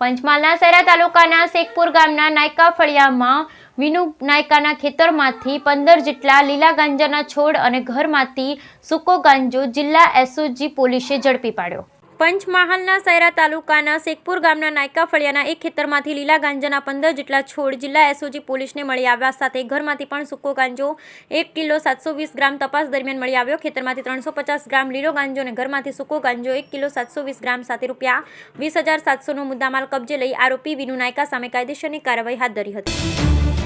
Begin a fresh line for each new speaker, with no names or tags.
પંચમહાલના સૈરા તાલુકાના શેખપુર ગામના નાયકા ફળિયામાં વિનુ નાયકાના ખેતરમાંથી પંદર જેટલા લીલા ગાંજાના છોડ અને ઘરમાંથી સૂકો ગાંજો જિલ્લા એસઓજી પોલીસે ઝડપી પાડ્યો. પંચમહાલના સૈરા તાલુકાના શેખપુર ગામના નાયકા ફળિયાના એક ખેતરમાંથી લીલા ગાંજાના પંદર જેટલા છોડ જિલ્લા એસઓજી પોલીસને મળી આવ્યા સાથે ઘરમાંથી પણ સૂકો ગાંજો એક કિલો સાતસો વીસ ગ્રામ તપાસ દરમિયાન મળી આવ્યો. ખેતરમાંથી ત્રણસો પચાસ ગ્રામ લીલો ગાંજો અને ઘરમાંથી સૂકો ગાંજો એક કિલો સાતસો વીસ ગ્રામ સાથે રૂપિયા વીસ હજાર સાતસોનો મુદ્દામાલ કબજે લઈ આરોપી વિનુ નાયકા સામે કાયદેસરની કાર્યવાહી હાથ ધરી હતી.